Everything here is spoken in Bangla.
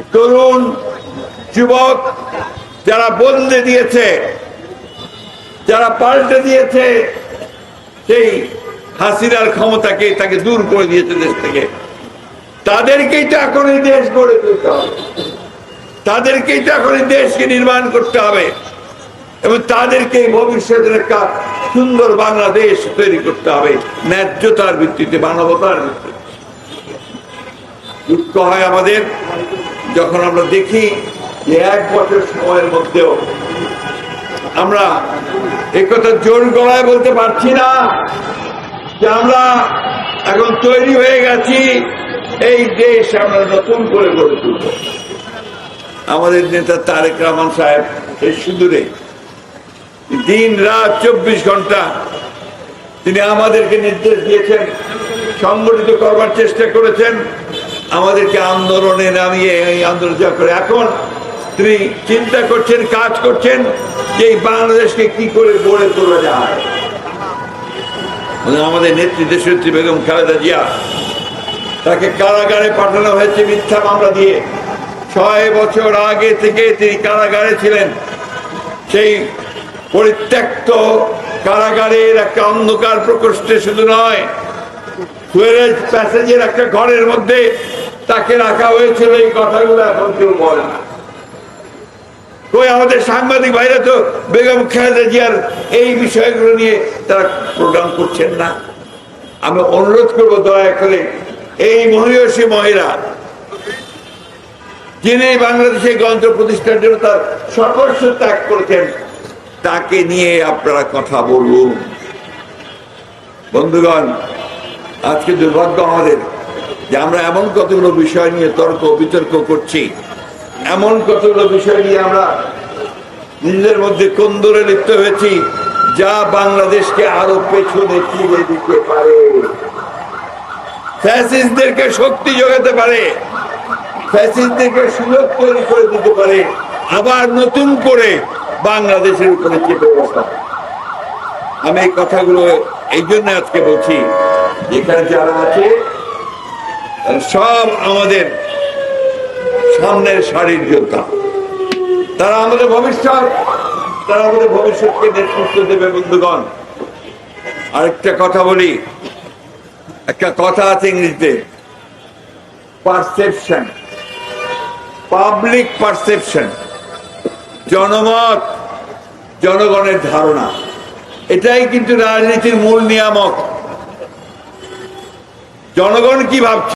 তরুণ যুবক যারা বদলে দিয়েছে, যারা পাল্টে দিয়েছে, সেই হাসিনার ক্ষমতাকে তাকে দূর করে দিয়েছে দেশ থেকে। তাদেরকেই তো এখন এই দেশ গড়ে তুলতে হবে। তাদেরকেই তো এখন এই দেশকে নির্মাণ করতে হবে। এবং তাদেরকে ভবিষ্যতের একটা সুন্দর বাংলাদেশ তৈরি করতে হবে। ন্যায্যতার ভিত্তিতে, মানবতার ভিত্তিতে। দুঃখ হয় আমাদের যখন আমরা দেখি যে এক বছর সময়ের মধ্যেও আমরা একথা জোর গলায় বলতে পারছি না যে আমরা এখন তৈরি হয়ে গেছি, এই দেশ আমরা নতুন করে গড়ে তুলব। আমাদের নেতা তারেক রহমান সাহেব এই সুদূরে দিন রাত চব্বিশ ঘণ্টা তিনি আমাদেরকে নির্দেশ দিয়েছেন, সংগঠিত করবার চেষ্টা করেছেন। আমাদেরকে আন্দোলনে নামিয়ে এই আন্দোলন করে। এখন তিনি চিন্তা করছেন, কাজ করছেন যে এই বাংলাদেশকে কি করে গড়ে তোলা যায়। আমাদের নেত্রী দেশনেত্রী বেগম খালেদা জিয়া, তাকে কারাগারে পাঠানো হয়েছে মিথ্যা মামলা দিয়ে। ছয় বছর আগে থেকে তিনি কারাগারে ছিলেন। সেই পরিত্যক্ত কারাগারের একটা অন্ধকার প্রকোষ্ঠে শুধু নয় সুয়েরেজ একটা ঘরের মধ্যে তাকে রাখা হয়েছিল, এই কথাগুলো এখন কেউ বলে না। কই, আমাদের সাংবাদিক ভাইরা তো বেগম খালেদা জিয়ার এই বিষয়গুলো নিয়ে তারা প্রোগ্রাম করছেন না। আমি অনুরোধ করব দয়া করে এই মহিষী মহিলা, যিনি বাংলাদেশে গণতন্ত্র প্রতিষ্ঠার জন্য তার সর্বস্ব ত্যাগ করেছেন, তাকে নিয়ে আপনারা কথা বলুন। বন্ধুগণ আজকে দুর্ভাগ্য আমাদের যে আমরা এমন কতগুলো বিষয় নিয়ে তর্ক, বিতর্ক করছি। এমন কতগুলো বিষয় নিয়ে আমরা নিজেদের মধ্যে কোন্দরে লিপ্ত হয়েছি, যা বাংলাদেশকে আরও পেছনে ফিরে দিতে পারে। ফ্যাসিস্টদেরকে শক্তি যোগাতে পারে, ফ্যাসিস্টদেরকে সুযোগ তৈরি করে দিতে পারে, আবার নতুন করে বাংলাদেশের উপরে চেপে বসা। আমি এই কথাগুলো এই জন্য আজকে বলছি যেখানে যারা আছে সব আমাদের সামনের সারির যোদ্ধা। তারা আমাদের ভবিষ্যৎ, তারা আমাদের ভবিষ্যৎকে নেতৃত্ব দেবে, বন্ধুগণ। আরেকটা কথা বলি। একটা কথা আছে ইংরেজিতে। পারসেপশন পাবলিক পারসেপশন জনমত, জনগণের ধারণা। এটাই কিন্তু রাজনীতির মূল নিয়ামক। জনগণ কি ভাবছে?